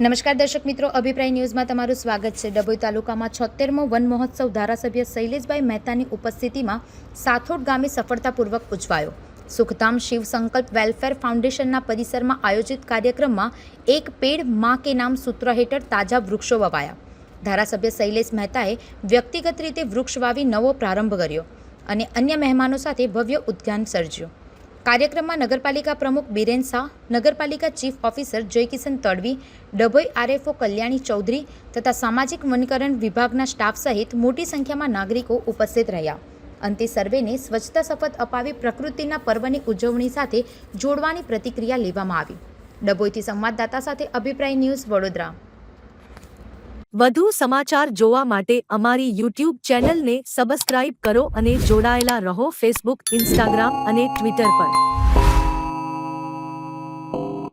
નમસ્કાર દર્શક મિત્રો, અભિપ્રાય ન્યૂઝમાં તમારું સ્વાગત છે. ડભોઈ તાલુકામાં છોતેરમો વન મહોત્સવ ધારાસભ્ય શૈલેષભાઈ મહેતાની ઉપસ્થિતિમાં સાથોડ ગામે સફળતાપૂર્વક ઉજવાયો. સુખધામ શિવ સંકલ્પ વેલફેર ફાઉન્ડેશનના પરિસરમાં આયોજિત કાર્યક્રમમાં એક પેડમાં કે નામ સૂત્ર હેઠળ તાજા વૃક્ષો વવાયા. ધારાસભ્ય શૈલેષ મહેતાએ વ્યક્તિગત રીતે વૃક્ષ વાવી નવો પ્રારંભ કર્યો અને અન્ય મહેમાનો સાથે ભવ્ય ઉદ્યાન સર્જ્યું. કાર્યક્રમમાં નગરપાલિકા પ્રમુખ બિરેન શાહ, નગરપાલિકા chief officer Jaikishan Tadvi, Dabhoi RFO Kalyani Chaudhari તથા સામાજિક વનીકરણ વિભાગના સ્ટાફ સહિત મોટી સંખ્યામાં નાગરિકો ઉપસ્થિત રહ્યા. અંતે સર્વેને સ્વચ્છતા શપથ અપાવી પ્રકૃતિના પર્વની ઉજવણી સાથે જોડવાની પ્રતિક્રિયા લેવામાં આવી. ડભોઈથી સંવાદદાતા સાથે અભિપ્રાય ન્યૂઝ વડોદરા. વધુ સમાચાર જોવા માટે અમારી યુટ્યુબ ચેનલને સબસ્ક્રાઇબ કરો અને જોડાયેલા રહો ફેસબુક, ઇન્સ્ટાગ્રામ અને ટ્વિટર પર. you.